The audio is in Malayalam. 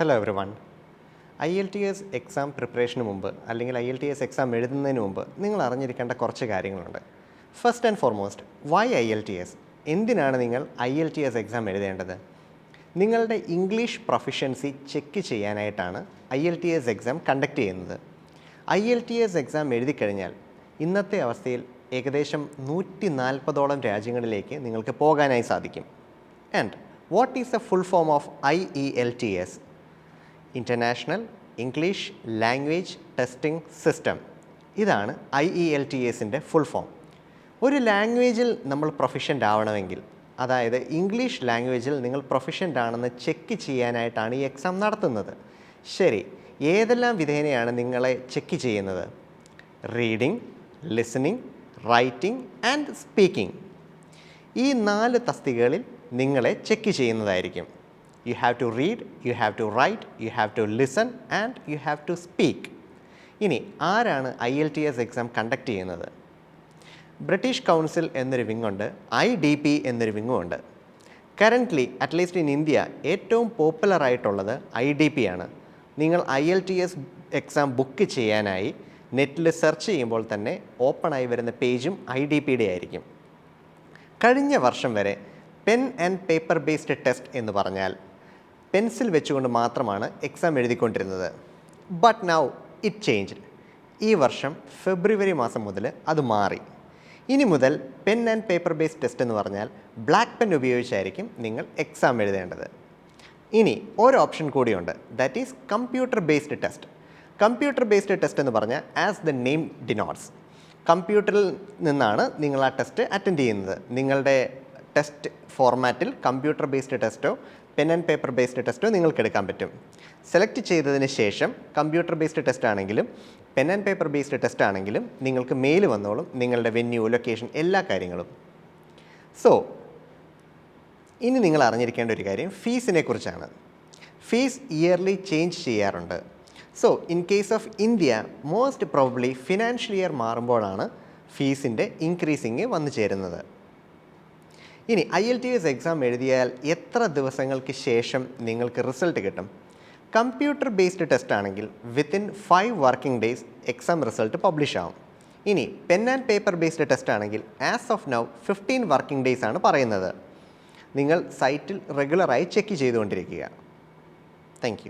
Hello everyone I L T S exam പ്രിപ്പറേഷന് മുമ്പ് അല്ലെങ്കിൽ I L T S exam എഴുതുന്നതിന് മുമ്പ് നിങ്ങൾ അറിഞ്ഞിരിക്കേണ്ട കുറച്ച് കാര്യങ്ങളുണ്ട്. First and foremost why I L T S എന്തിനാണ് നിങ്ങൾ I L T S exam എഴുതേണ്ടത്? നിങ്ങളുടെ ഇംഗ്ലീഷ് പ്രൊഫിഷ്യൻസി ചെക്ക് ചെയ്യാനായിട്ടാണ് I L T S exam conduct ചെയ്യുന്നത്. I L T S exam എഴുതി കഴിഞ്ഞാൽ ഇന്നത്തെ അവസ്ഥയിൽ ഏകദേശം നൂറ്റി നാൽപ്പതോളം രാജ്യങ്ങളിലേക്ക് നിങ്ങൾക്ക് പോകാനായി സാധിക്കും. And what is the full form of I E L T S international English language testing system ഇതാണ് ഐ ഇ എൽ ടി എസിന്റെ ഫുൾ ഫോം ഒരു ലാംഗ്വേജിൽ നമ്മൾ പ്രൊഫിഷ്യന്റ് ആവണമെങ്കിൽ അതായത് ഇംഗ്ലീഷ് ലാംഗ്വേജിൽ നിങ്ങൾ പ്രൊഫിഷ്യന്റ് ആണെന്ന് ചെക്ക് ചെയ്യാനായിട്ടാണ് ഈ എക്സാം നടത്തുന്നത്. ശരി ഏതെല്ലാം വിധേനയാണ് നിങ്ങളെ ചെക്ക് ചെയ്യുന്നത്? Reading listening writing and speaking ഈ നാല് തസ്തികകളിൽ നിങ്ങളെ ചെക്ക് ചെയ്യുന്നതായിരിക്കും. You have to read, you have to write, you have to listen and you have to speak. ഇനി ആരാണ് I L T S exam conduct ചെയ്യുന്നത്? ബ്രിട്ടീഷ് കൗൺസിൽ എന്നൊരു വിങ്ങുണ്ട് ഐ ഡി പി എന്നൊരു വിങ്ങുമുണ്ട് currently at least in India ഏറ്റവും പോപ്പുലർ ആയിട്ടുള്ളത് ഐ ഡി പി ആണ്. നിങ്ങൾ I L T S exam book ചെയ്യാനായി നെറ്റിൽ സെർച്ച് ചെയ്യുമ്പോൾ തന്നെ ഓപ്പണായി വരുന്ന പേജും ഐ ഡി പിയുടെ ആയിരിക്കും. കഴിഞ്ഞ വർഷം വരെ pen and paper based test എന്ന് പറഞ്ഞാൽ പെൻസിൽ വെച്ചുകൊണ്ട് മാത്രമാണ് എക്സാം എഴുതിക്കൊണ്ടിരുന്നത്. ബട്ട് നൗ ഇറ്റ് ചേഞ്ച് ഈ വർഷം ഫെബ്രുവരി മാസം മുതൽ അത് മാറി. ഇനി മുതൽ pen and paper based test എന്ന് പറഞ്ഞാൽ ബ്ലാക്ക് പെൻ ഉപയോഗിച്ചായിരിക്കും നിങ്ങൾ എക്സാം എഴുതേണ്ടത്. ഇനി ഒരു ഓപ്ഷൻ കൂടിയുണ്ട്. That is computer based test computer based test എന്ന് പറഞ്ഞാൽ ആസ് ദ നെയിം ഡിനോട്ട്സ് കമ്പ്യൂട്ടറിൽ നിന്നാണ് നിങ്ങൾ ആ ടെസ്റ്റ് അറ്റൻഡ് ചെയ്യുന്നത്. നിങ്ങളുടെ ടെസ്റ്റ് ഫോർമാറ്റിൽ കമ്പ്യൂട്ടർ ബേസ്ഡ് ടെസ്റ്റോ പെൻ ആൻഡ് പേപ്പർ ബേസ്ഡ് ടെസ്റ്റോ നിങ്ങൾക്ക് എടുക്കാൻ പറ്റും. സെലക്ട് ചെയ്തതിന് ശേഷം കമ്പ്യൂട്ടർ ബേസ്ഡ് ടെസ്റ്റ് ആണെങ്കിലും pen and paper based test ആണെങ്കിലും നിങ്ങൾക്ക് മെയിൽ വന്നോളും നിങ്ങളുടെ വെന്യൂ ലൊക്കേഷൻ എല്ലാ കാര്യങ്ങളും. സോ ഇനി നിങ്ങൾ അറിഞ്ഞിരിക്കേണ്ട ഒരു കാര്യം ഫീസിനെ കുറിച്ചാണ്. ഫീസ് ഇയർലി ചേഞ്ച് ചെയ്യാറുണ്ട്. So in case of India most probably financial year മാറുമ്പോഴാണ് ഫീസിന്റെ ഇൻക്രീസിങ് വന്നു ചേരുന്നത്. ഇനി I L T S exam എഴുതിയാൽ എത്ര ദിവസങ്ങൾക്ക് ശേഷം നിങ്ങൾക്ക് റിസൾട്ട് കിട്ടും? കമ്പ്യൂട്ടർ ബേസ്ഡ് ടെസ്റ്റ് ആണെങ്കിൽ within five working days exam result publish ആവും. ഇനി pen and paper based test ആണെങ്കിൽ as of now fifteen working days ആണ് പറയുന്നത്. നിങ്ങൾ സൈറ്റിൽ റെഗുലറായി ചെക്ക് ചെയ്തുകൊണ്ടിരിക്കുക. താങ്ക്